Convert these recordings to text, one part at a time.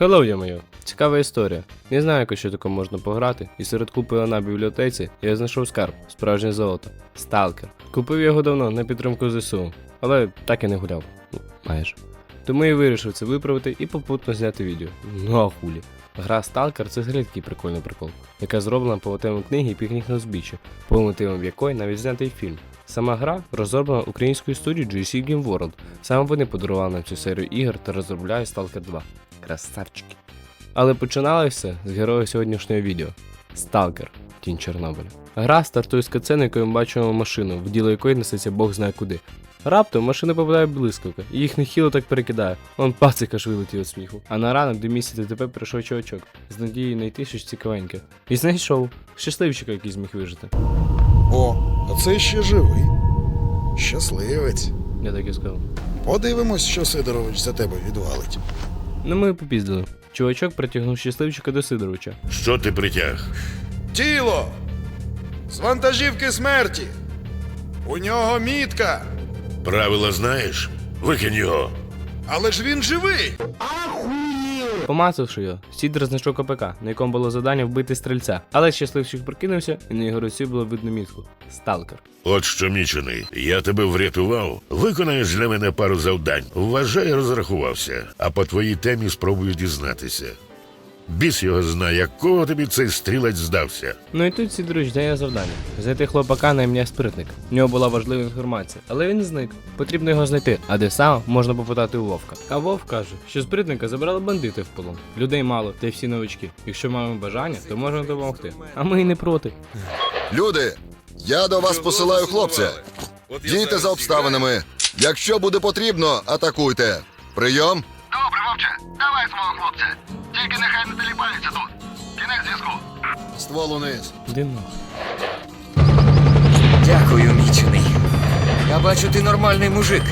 Hello, я моє. Цікава історія. Не знаю, як ще таке можна пограти, і серед купи на бібліотеці я знайшов скарб, справжнє золото. Сталкер. Купив його давно на підтримку ЗСУ, але так і не гуляв. Ну, майже. Тому я вирішив це виправити і попутно зняти відео. Ну а хулі. Гра Сталкер це такий прикольний прикол, яка зроблена по мотивам книги Пікнік на узбіччі, по мотивам якої навіть знятий фільм. Сама гра розроблена українською студією GC Game World. Саме вони подарували нам цю серію ігор та розробляють Stalker 2. Красавчики. Але починалося все з героя сьогоднішнього відео Сталкер Тінь Чорнобиля. Гра стартує з кацени, якою ми бачимо машину, в діло якої несеться Бог знає куди. Раптом машина попадає блискавка, і їх нехило так перекидає. Он пацик аж вилетів від сміху. А на ранок до місця ДТП прийшов чувачок з надією знайти щось цікавеньке. І знайшов щасливчика, який зміг вижити. О, а це ще живий. Щасливець. Я так і сказав. Подивимось, що Сидорович за тебе відвалить. Ну ми попіздили. Чувачок притягнув щасливчика до Сидоровича. Що ти притяг? Тіло! З вантажівки смерті! У нього мітка! Правила знаєш? Викинь його. Але ж він живий! Помацавши його, сідр знайшов КПК, на якому було завдання вбити стрільця. Але щасливчик прокинувся, і на його руці було видно мітку. Сталкер. От що мічений, я тебе врятував. Виконаєш для мене пару завдань. Вважай, розрахувався, а по твоїй темі спробую дізнатися. Біс його знає, якого тобі цей стрілець здався. Ну і тут Сідорович дає завдання. Знайти хлопака на ім'я Спритник. В нього була важлива інформація, але він зник. Потрібно його знайти, а де саме можна попитати у Вовка. А Вовк каже, що Спритника забрали бандити в полон. Людей мало, та й всі новички. Якщо маємо бажання, то можемо допомогти. А ми і не проти. Люди, я до вас посилаю хлопця. Дійте за обставинами. Якщо буде потрібно, атакуйте. Прийом. Добре, вовче, давай свого хлопця. Тільки нехай не теліпається тут. Кінець зв'язку. Ствол униз. Дивно. Дякую, мічений. Я бачу, ти нормальний мужик.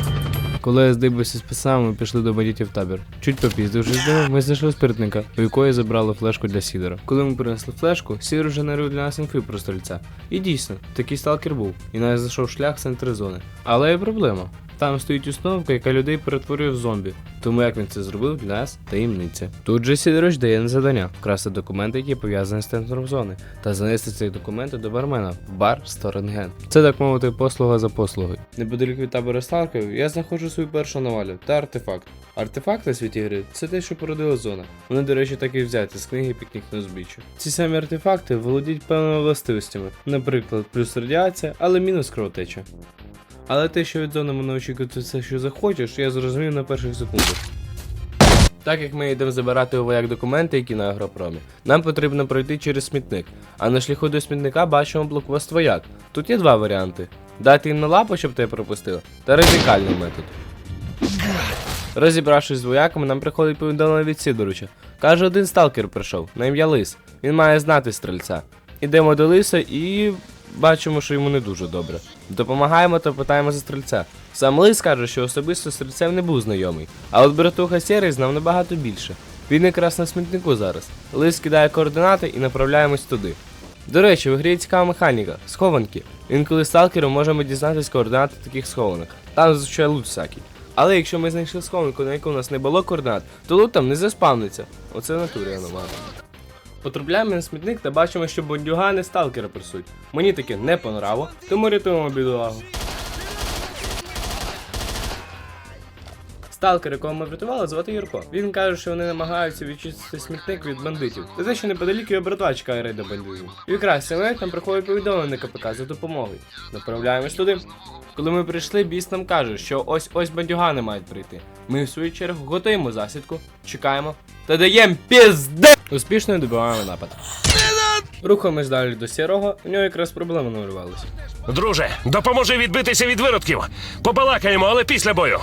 Коли я здибався з писами, ми пішли до бандитів в табір. Чуть попіздивши з ними, ми знайшли спиртника, у якої забрали флешку для Сідора. Коли ми принесли флешку, Сідор вже нарив для нас інфи про стрільця. І дійсно, такий сталкер був, і навіть зайшов шлях в центр зони. Але є проблема. Там стоїть установка, яка людей перетворює в зомбі. Тому як він це зробив для нас таємниця. Тут же Сідорович дає на завдання вкрасти документи, які пов'язані з центром зони, та занести ці документи до бармена в бар Сторенген. Це так мовити послуга за послугою. Неподалік від табору сталкерів я знаходжу свою першу навалю та артефакт. Артефакт на світі гри це те, що породила зона. Вони, до речі, так і взяті з книги Пікнік на узбіччі. Ці самі артефакти володіють певними властивостями, наприклад, плюс радіація, але мінус кровотеча. Але те, що від зони мене очікувати все, що захочеш, я зрозумів на перших секундах. Так як ми йдемо забирати у вояк документи, які на агропромі, нам потрібно пройти через смітник. А на шляху до смітника бачимо блокпост вояк. Тут є два варіанти: дати їм на лапу, щоб тебе пропустили, та радикальний метод. Розібравшись з вояками, нам приходить повідомлення від Сидоруча. Каже, один сталкер прийшов, на ім'я Лис. Він має знати стрільця. Ідемо до Лиса і бачимо, що йому не дуже добре. Допомагаємо та питаємо за стрільця. Сам Лис каже, що особисто стрільцем не був знайомий, а от братуха Сєрий знав набагато більше. Він якраз на смітнику зараз. Лис кидає координати і направляємось туди. До речі, в грі цікава механіка схованки. Інколи сталкером можемо дізнатись координати таких схованок. Там зазвичай лут всякий. Але якщо ми знайшли схованку, на яку у нас не було координат, то лут там не заспавниться. Оце натурі аномалія. Потрапляємо на смітник та бачимо, що бандюгани сталкера пресуть. Мені таке не понраво, тому рятуємо бідолагу. Сталкер, якого ми врятували, звати Юрко. Він каже, що вони намагаються відчистити смітник від бандитів. Та те, що неподалік його братва чекає рейда бандитів. І якраз момент нам приходить повідомлення КПК за допомогою. Направляємось туди. Коли ми прийшли, біс нам каже, що ось ось бандюгани мають прийти. Ми в свою чергу готуємо засідку, чекаємо та даємо пізде! Успішно добиваємо напад. Рухаємось далі до сірого, у нього якраз проблеми нарвалися. Друже, допоможи відбитися від виродків. Побалакаємо, але після бою.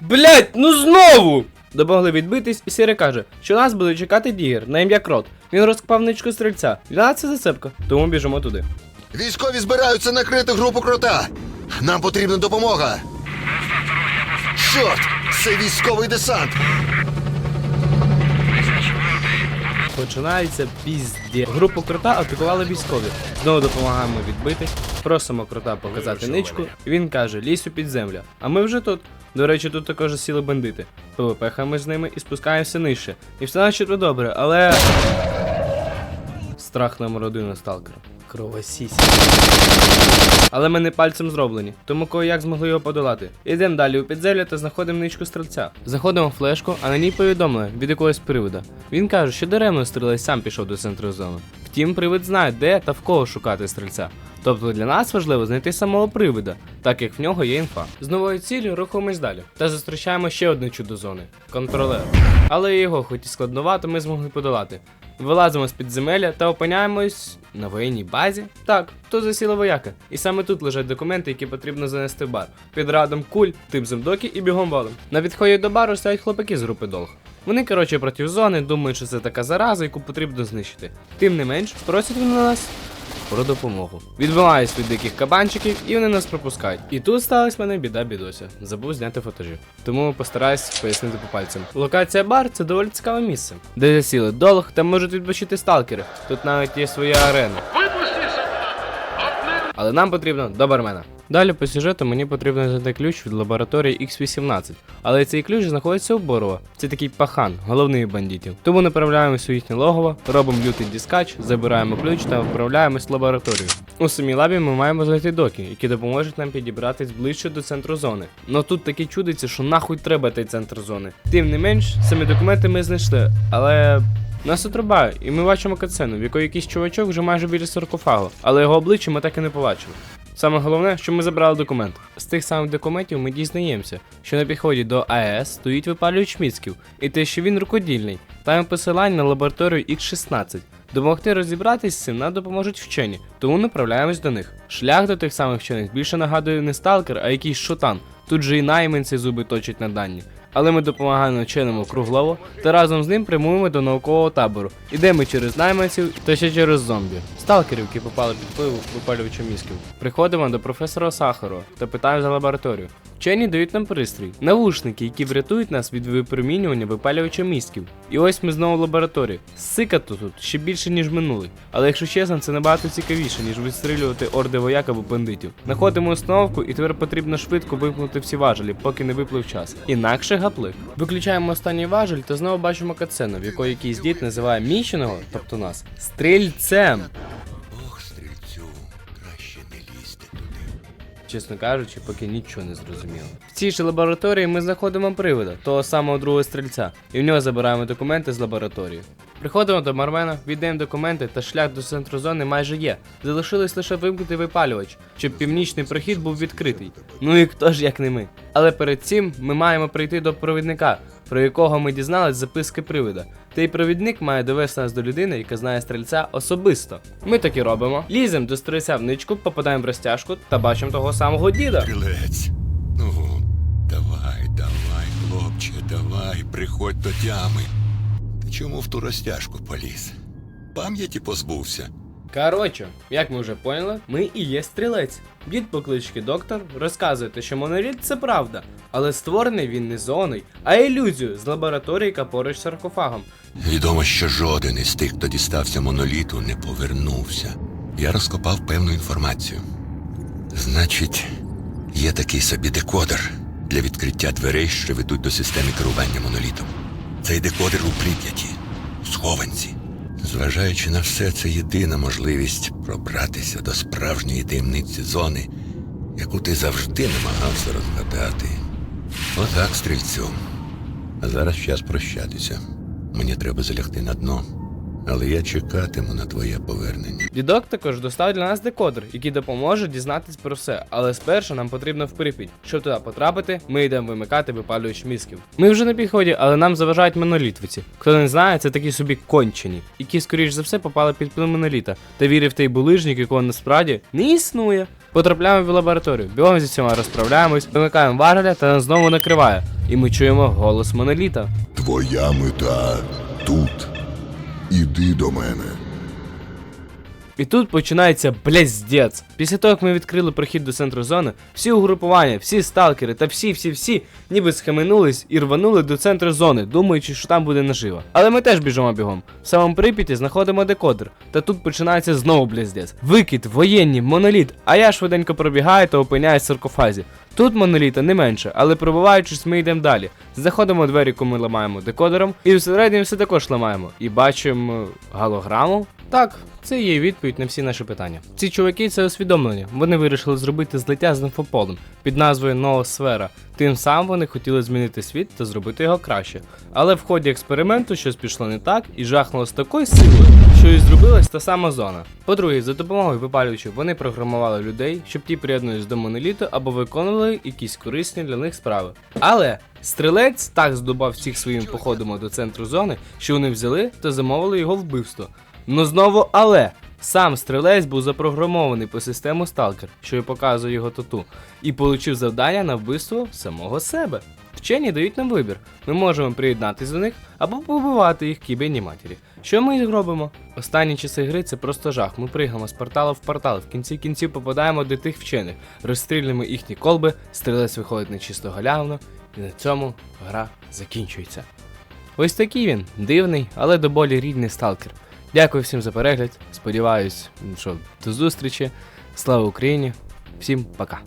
Блять, ну знову! Допомогли відбитись, і Сіре каже, що нас буде чекати дігер на ім'я Крот. Він розкопав ничку стрільця. Для нас це зацепка, тому біжимо туди. Військові збираються накрити групу крота. Нам потрібна допомога. Чорт, це військовий десант. Починається пізді. Групу крота атакували військові. Знову допомагаємо відбитись, просимо крота показати ничку. і Він каже: лізь у підземля. А ми вже тут. До речі, тут також сіли бандити. ПВП хами з ними і спускаємося нижче. І все начебто добре, але. Страх номер один на сталкера. Кровосісь. Але ми не пальцем зроблені, тому кого як змогли його подолати. Ідемо далі у підземлю та знаходимо ничку стрільця. Заходимо в флешку, а на ній повідомлення від якогось привода. Він каже, що даремно стрілець сам пішов до центру зони. Втім, привид знає, де та в кого шукати стрільця. Тобто для нас важливо знайти самого привида, так як в нього є інфа. З новою ціллю рухаємось далі. Та зустрічаємо ще одне чудо зони контролер. Але його, хоч і складновато, ми змогли подолати. Вилазимо з підземелля та опиняємось на воєнній базі. Так, то засіла вояка. І саме тут лежать документи, які потрібно занести в бар. Під радом куль, тип земдоки і бігом валом. На відході до бару стоять хлопаки з групи долг. Вони, коротше, проти зони, думають, що це така зараза, яку потрібно знищити. Тим не менш, просять вони нас про допомогу. Відбиваюсь від диких кабанчиків і вони нас пропускають. І тут сталася мене біда бідося. Забув зняти фотожі. Тому постараюсь пояснити по пальцям. Локація бар це доволі цікаве місце, де засіли долг та можуть відпочити сталкери. Тут навіть є своя арена. Але нам потрібно до бармена. Далі по сюжету мені потрібно знайти ключ від лабораторії X18. Але цей ключ знаходиться у Борова. Це такий пахан, головний бандитів. Тому направляємось у їхнє логово, робимо лютий діскач, забираємо ключ та відправляємось в лабораторію. У самій лабі ми маємо знайти доки, які допоможуть нам підібратись ближче до центру зони. Но тут таке чудиться, що нахуй треба той центр зони. Тим не менш, самі документи ми знайшли, але нас отрубає, і ми бачимо кацену, в якої якийсь чувачок вже майже біля саркофагу, але його обличчя ми так і не побачили. Саме головне, що ми забрали документ. З тих самих документів ми дізнаємося, що на підході до АЕС стоїть випалювач місків, і те, що він рукодільний. Там посилання на лабораторію X16. Допомогти розібратись з цим нам допоможуть вчені, тому направляємось до них. Шлях до тих самих вчених більше нагадує не сталкер, а якийсь шутан. Тут же і найманці зуби точать на дані. Але ми допомагаємо вченому круглово та разом з ним прямуємо до наукового табору. Ідемо через найманців та ще через зомбі. Сталкерів, які попали під впливу випалювача мізків. Приходимо до професора Сахарова та питаємо за лабораторію. Вчені дають нам пристрій, навушники, які врятують нас від випромінювання випалювача мізків. І ось ми знову в лабораторії. Сикато тут ще більше, ніж минулий. Але якщо чесно, це набагато цікавіше, ніж відстрілювати орди вояк або бандитів. Знаходимо установку, і тепер потрібно швидко вимкнути всі важелі, поки не виплив час. Інакше гаплик. Виключаємо останній важель та знову бачимо катсцену, в якої якийсь дід називає міченого, тобто нас, стрільцем. Чесно кажучи, поки нічого не зрозуміло. В цій ж лабораторії ми знаходимо привода, того самого другого стрільця, і в нього забираємо документи з лабораторії. Приходимо до Мармена, віддаємо документи та шлях до центру зони майже є. Залишилось лише вимкнути випалювач, щоб північний прохід був відкритий. Ну і хто ж як не ми. Але перед цим ми маємо прийти до провідника, про якого ми дізнались записки привида. Той провідник має довести нас до людини, яка знає стрільця особисто. Ми так і робимо. Ліземо до стрільця в ничку, попадаємо в розтяжку та бачимо того самого діда. Стрілець. Ну, давай, давай, хлопче, давай, приходь до тями. Чому в ту розтяжку поліз? Пам'яті позбувся. Коротше, як ми вже поняли, ми і є стрілець. Дід по кличці доктор розказує, що моноліт це правда, але створений він не зоною, а ілюзію з лабораторії, яка поруч з саркофагом. Відомо, що жоден із тих, хто дістався моноліту, не повернувся. Я розкопав певну інформацію. Значить, є такий собі декодер для відкриття дверей, що ведуть до системи керування монолітом. Цей декодер у Прип'яті, у схованці. Зважаючи на все, це єдина можливість пробратися до справжньої таємниці зони, яку ти завжди намагався розгадати. Отак, стрільцю. А зараз час прощатися. Мені треба залягти на дно, але я чекатиму на твоє повернення. Дідок також достав для нас декодер, який допоможе дізнатись про все. Але спершу нам потрібно в Прип'ять. Щоб туди потрапити, ми йдемо вимикати випалювач мізків. Ми вже на підході, але нам заважають монолітвиці. Хто не знає, це такі собі кончені, які, скоріш за все, попали під вплив моноліта та вірив в той булижник, якого насправді не існує. Потрапляємо в лабораторію, бігом зі всіма розправляємось, вимикаємо важеля та нас знову накриває. І ми чуємо голос моноліта. Твоя мета тут. Іди до мене. І тут починається блездець. Після того, як ми відкрили прохід до центру зони, всі угрупування, всі сталкери та всі-всі-всі ніби схаменулись і рванули до центру зони, думаючи, що там буде нажива. Але ми теж біжимо бігом. В самому Прип'яті знаходимо декодер. Та тут починається знову блездець. Викид, воєнні, моноліт, а я швиденько пробігаю та опиняюсь в саркофазі. Тут моноліта не менше, але пробиваючись, ми йдемо далі. Заходимо двері, яку ми ламаємо декодером, і всередині все також ламаємо. І бачимо голограму. Так, це є відповідь на всі наші питання. Ці чуваки це усвідомлення. Вони вирішили зробити злиття з інфополем під назвою Ноосфера. Тим самим вони хотіли змінити світ та зробити його краще. Але в ході експерименту щось пішло не так і жахнуло з такою силою, що і зробилась та сама зона. По-друге, за допомогою випалювачів вони програмували людей, щоб ті приєднувались до моноліту або виконували якісь корисні для них справи. Але стрілець так здобав всіх своїм походом до центру зони, що вони взяли та замовили його вбивство. Ну знову але. Сам стрілець був запрограмований по систему Сталкер, що і показує його тату, і отримав завдання на вбивство самого себе. Вчені дають нам вибір. Ми можемо приєднатися до них або побивати їх кібені матері. Що ми і робимо? Останні часи гри це просто жах. Ми пригаємо з порталу в портал, в кінці кінців попадаємо до тих вчених, розстрілюємо їхні колби, стрілець виходить на чисто галявно, і на цьому гра закінчується. Ось такий він, дивний, але до болі рідний сталкер. Дякую всім за перегляд. Сподіваюсь, що до зустрічі. Слава Україні! Всім пока!